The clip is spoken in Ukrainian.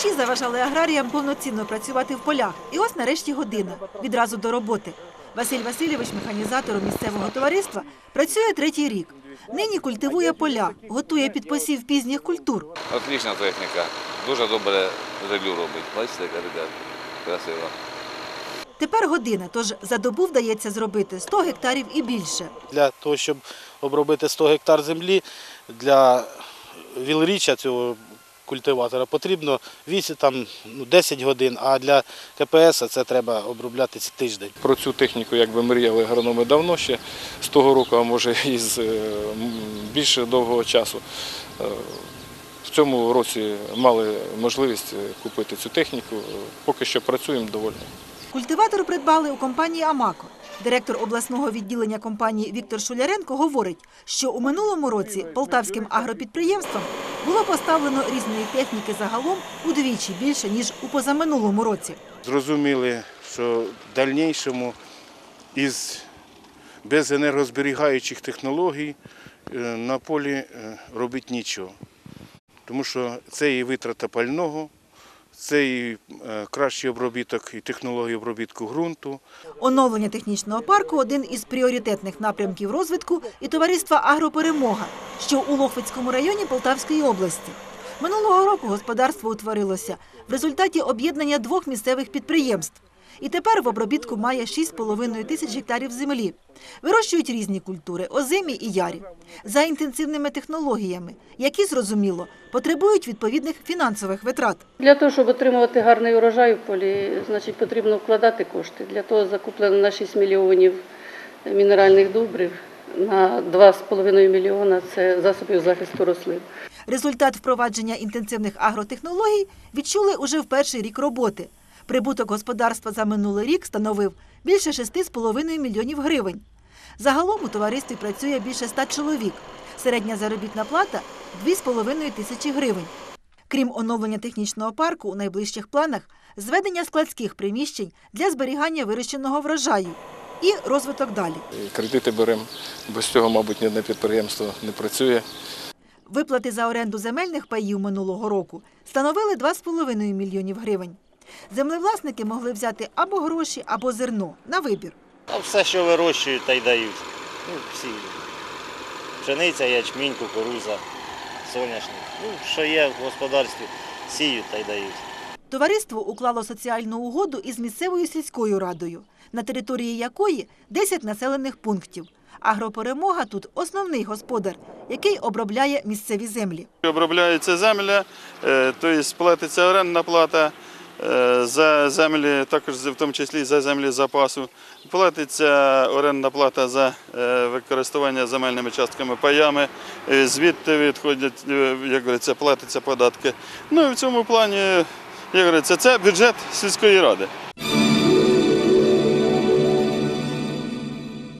заважали аграріям повноцінно працювати в полях. І ось нарешті година. Відразу до роботи. Василь Васильович, механізатором місцевого товариства, працює третій рік. Нині культивує поля, готує під посів пізніх культур. Отлічна техніка. Дуже добре релю робить. Бачите, яка ребят красива. Тепер година, тож за добу вдається зробити 100 гектарів і більше. Для того, щоб обробити 100 гектар землі, для вілріча цього культиватора потрібно 8, там, ну, 10 годин, а для КПС це треба обробляти тиждень. Про цю техніку якби мріяли агрономи давно ще з того року, а може і з е, більше довгого часу. Е, В цьому році мали можливість е, купити цю техніку. Поки що працюємо довольно. Культиватор придбали у компанії Амако. Директор обласного відділення компанії Віктор Шуляренко говорить, що у минулому році полтавським агропідприємствам було поставлено різної техніки загалом удвічі більше ніж у позаминулому році. зрозуміли, що в дальнішому із без енергозберігаючих технологій е, на полі е, робити нічого. Тому що це і витрата пального, це і е, кращий обробіток і технології обробітку ґрунту. Оновлення технічного парку один із пріоритетних напрямків розвитку і товариства Агроперемога, що у Лохвицькому районі Полтавської області. Минулого року господарство утворилося в результаті об'єднання двох місцевих підприємств. І тепер в обробітку має 6,5 тисяч гектарів землі. Вирощують різні культури озимі і ярі за інтенсивними технологіями, які зрозуміло потребують відповідних фінансових витрат. Для того, щоб отримувати гарний урожай в полі, значить потрібно вкладати кошти. Для того закуплено на 6 мільйонів мінеральних добрив, на 2,5 мільйона це засобів захисту рослин. Результат впровадження інтенсивних агротехнологій відчули уже в перший рік роботи. Прибуток господарства за минулий рік становив більше 6,5 мільйонів гривень. Загалом у товаристві працює більше 100 чоловік. Середня заробітна плата 2,5 тисячі гривень. Крім оновлення технічного парку, у найближчих планах зведення складських приміщень для зберігання вирощеного врожаю і розвиток далі. Кредити беремо. Без цього, мабуть, ні одне підприємство не працює. Виплати за оренду земельних паїв минулого року становили 2,5 мільйонів гривень. Землевласники могли взяти або гроші, або зерно на вибір. А все, що вирощують, та й дають. Ну, всі. Пшениця, ячмінь, кукуруза, соняшник. Ну, що є в господарстві, сіють та й дають. Товариство уклало соціальну угоду із місцевою сільською радою, на території якої 10 населених пунктів. Агроперемога тут основний господар, який обробляє місцеві землі. Обробляється земля, тобто платиться орендна плата за землі, також в тому числі за землі запасу. Платиться орендна плата за е, використання земельними частками паями. Е, Звідти відходять, е, як говориться, платиться податки. Ну і в цьому плані, як говориться, це бюджет сільської ради.